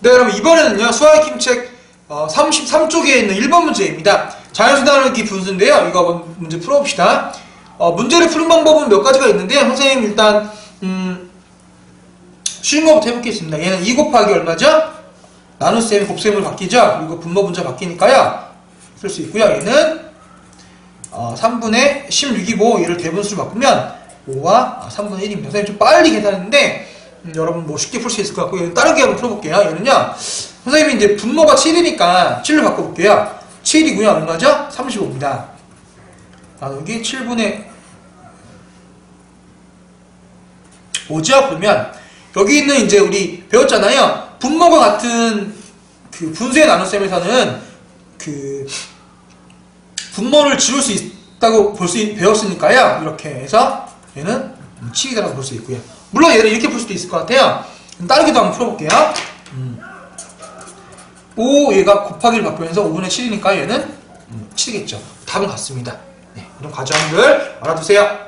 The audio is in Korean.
네, 여러분 이번에는요 수학의 킴책 어, 33쪽에 있는 1번 문제입니다. 자연수 나누기 분수인데요. 이거 한번 문제 풀어봅시다. 어, 문제를 푸는 방법은 몇 가지가 있는데요. 선생님 일단 음, 쉬운 것부터 해보겠습니다. 얘는 2 곱하기 얼마죠? 나눗셈이 곱셈으로 바뀌죠? 그리고 분모 분자 바뀌니까요. 쓸 수 있고요. 얘는 어, 3분의 16이고 얘를 대분수로 바꾸면 5와 3분의 1입니다. 선생님 좀 빨리 계산했는데 음, 여러분 뭐 쉽게 풀 수 있을 것 같고 얘는 다르게 한번 풀어볼게요. 얘는요. 선생님이 이제 분모가 7이니까 7로 바꿔볼게요. 7이고요. 얼마죠? 35입니다. 나누기 7분의 5죠? 그러면 여기 있는 이제 우리 배웠잖아요. 분모가 같은 그 분수의 나눗셈에서는 그 분모를 지울 수 있다고 볼 수 배웠으니까요. 이렇게 해서 얘는 7이라고 볼 수 있고요. 물론 얘를 이렇게 풀 수도 있을 것 같아요. 다르게도 한번 풀어볼게요. 음. 5 얘가 곱하기를 바꾸면서 5분의 7이니까 얘는 음, 7이겠죠. 답은 같습니다. 네, 이런 과정들 알아두세요.